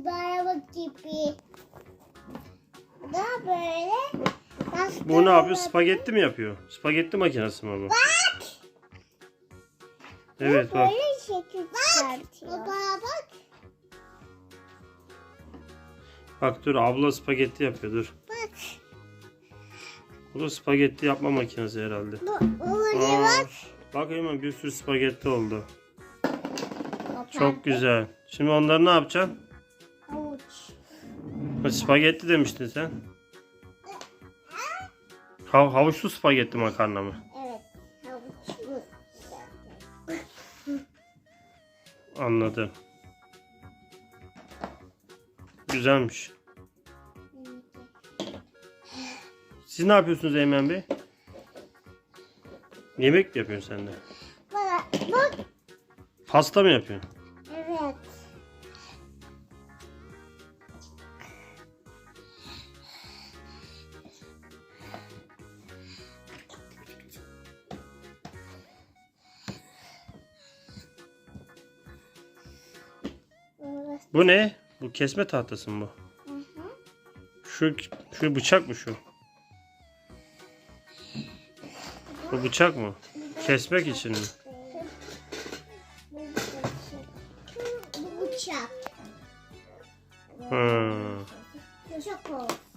gibi, araba gibi. Bu da böyle. Başka Bu ne yapıyor? Spagetti mi yapıyor? Spagetti makinesi mi bu? Evet bak. Böyle şekil çıkartıyor. Baba bak. Bak dur abla spagetti yapıyor dur. Bak. Bu da spagetti yapma makinesi herhalde. Bu, bu Aa, bak. bak hemen bir sürü spagetti oldu. Çok güzel. Şimdi onları ne yapacaksın? Spagetti demiştin sen. Ha, havuçlu spagetti makarna mı? Evet. Anladım. Güzelmiş. Siz ne yapıyorsunuz Eymen Bey? Yemek mi yapıyorsun sen de? Pasta mı yapıyorsun? Bu ne? Bu kesme tahtası mı bu? Hı hı. Şu, şu bıçak mı şu? Bu bıçak mı? Kesmek için mi? Bu bıçak. Bu bıçak. Olsun.